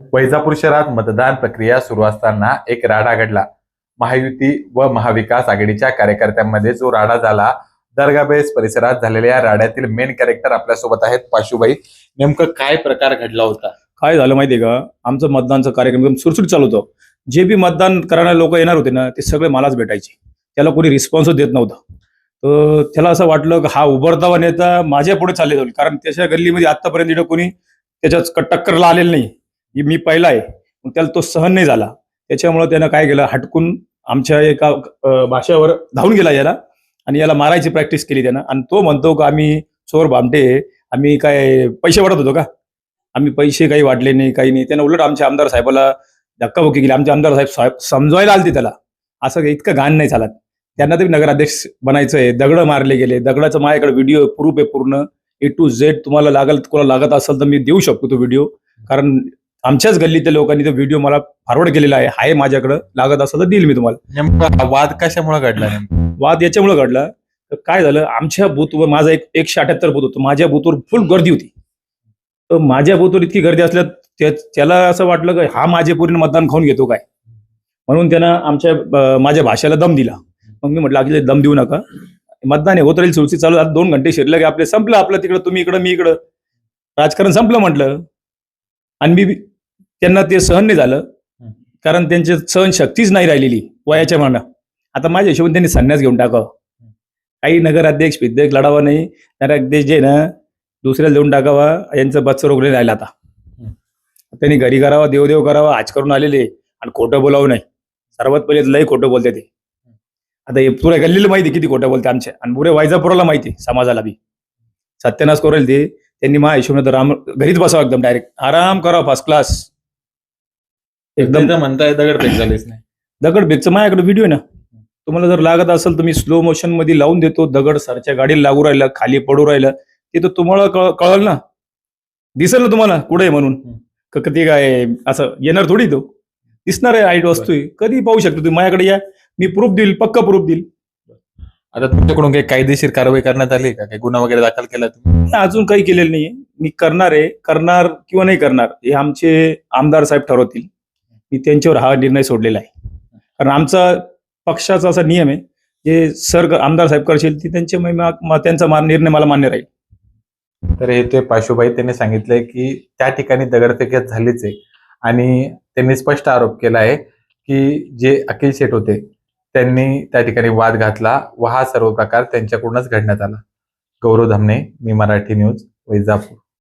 वैजापूर शहरात मतदान प्रक्रिया सुरू असताना एक राडा घडला. महायुती व महाविकास आघाडीच्या कार्यकर्त्यांमध्ये जो राडा झाला दर्गाबेस परिसरात झालेल्या या राड्यातील मेन कॅरेक्टर आपल्यासोबत आहेत पाशुबाई. नेमकं काय प्रकार घडला होता? काय झालं माहितीये का? आमचं मतदानचा कार्यक्रम एकदम सुरसुरीत चालू होतं. जे बी मतदान करणारे लोक येणार होते ना ते सगळे मलाच भेटायचे. त्याला कोणी रिस्पॉन्सच देत नव्हता. तर त्याला असं वाटलं की हा उभरतावा नेता माझ्या पुढे चालले जाईल कारण त्याच्या गल्लीमध्ये आतापर्यंत कोणी त्याच्यात टक्करला आलेलं नाही. मी पहिला आहे. मग त्याला तो सहन नाही झाला. त्याच्यामुळं त्यानं काय केलं? हटकून आमच्या एका भाषेवर धावून गेला याला आणि याला मारायची प्रॅक्टिस केली त्यानं. आणि तो म्हणतो का आम्ही चोर भामटे आम्ही काय पैसे वाटत होतो का? आम्ही पैसे काही वाटले नाही काही नाही. त्यानं उलट आमच्या आमदार साहेबाला धक्काबुक्की केली. आमचे आमदार साहेब साहेब समजवायला आलते त्याला. असं इतकं घाण नाही चालत. त्यांना तरी नगराध्यक्ष बनायचं आहे दगड मारले गेले. दगडाचं माझ्याकडे व्हिडिओ प्रूफ आहे पूर्ण. ए टू झेड तुम्हाला लागल कोणाला लागत असेल तर मी देऊ शकतो तो व्हिडिओ कारण आमच्याच गल्लीतल्या लोकांनी तो व्हिडिओ मला फॉरवर्ड केलेला आहे. आहे माझ्याकडे. लागत असेल तर देईल मी तुम्हाला. नेमका हा वाद कशामुळे घडला नेमका? वाद याच्यामुळे घडला. तर काय झालं? आमच्या बूथवर माझा एक एकशे अठ्याहत्तर बूथ होतो. माझ्या बूथवर फुल गर्दी होती. तर माझ्या बूथवर इतकी गर्दी असल्या त्या- त्याला असं वाटलं की हा माझे पूर्ण मतदान खाऊन घेतो काय? म्हणून त्यानं आमच्या अं, माझ्या भाषेला दम दिला. मग मी म्हटलं अगदी दम देऊ नका. मतदान हे होत राहील सुरक्षित चालू आता दोन घंटे शिरले की आपले संपलं आपलं तिकडं तुम्ही इकडं मी इकडं. राजकारण संपलं म्हटलं. आणि मी त्यांना ते सहन नाही झालं. कारण त्यांची सहनशक्तीच नाही राहिलेली वयाच्या माना आता माझ्या हिशोबाने त्यांनी संन्यास घेऊन टाकावं. काही नगराध्यक्ष विध्यक्ष लढावा नाही. नगराध्यक्ष जे ना दुसऱ्याला देऊन टाकावा यांचं बच्चं रोगले राहिलं आता. त्यांनी घरी करावा देवदेव करावा आज करून आलेले आणि खोटं बोलावं नाही. सर्वात पहिले लय खोटं बोलते ते. आता हे पुऱ्या गल्लीला माहिती किती खोटं बोलते आमच्या आणि पुऱ्या वायजापुराला माहिती समाजाला बी. सत्यानाश करेल ते. त्यांनी माझ्या हिशोबाने तर राम घरीच बसावं एकदम डायरेक्ट आराम करावा फर्स्ट क्लास एकदम एकदम म्हणताय दगडफेक झालीच नाही. दगड बेगचं माझ्याकडे व्हिडिओ आहे ना. तुम्हाला जर लागत असेल तर मी स्लो मोशनमध्ये लावून देतो. दगड सरच्या गाडीला लागू राहिलं खाली पडू राहिलं ते तर तुम्हाला कळ- कळलं ना. दिसेल ना तुम्हाला कुठे आहे म्हणून. क- क- ते काय असं येणार थोडी तो. दिसणार आहे आईट वस्तू आहे. कधी पाहू शकतो तुम्ही. माझ्याकडे या. मी प्रूफ देईल पक्का प्रूफ देईल. आता तुमच्याकडून काही कायदेशीर कारवाई करण्यात आली का? काही गुन्हा वगैरे दाखल केला तुम्ही? अजून काही केलेलं नाहीये. मी करणार आहे. करणार किंवा नाही करणार हे आमचे आमदार साहेब ठरवतील. मी त्यांच्यावर हा निर्णय सोडलेला आहे. कारण आमचा पक्षाचा असा नियम आहे जे सर आमदार साहेब करशील ती त्यांचे त्यांचा निर्णय मला मान्य राहील. तर हे ते पाशुबाई त्यांनी सांगितलंय की त्या ठिकाणी दगडफेक झालीच आहे. आणि त्यांनी स्पष्ट आरोप केला आहे की जे अखिल शेठ होते त्यांनी त्या ठिकाणी वाद घातला व हा सर्व प्रकार त्यांच्याकडूनच घडण्यात आला. गौरव धामणे मी मराठी न्यूज वैजापूर.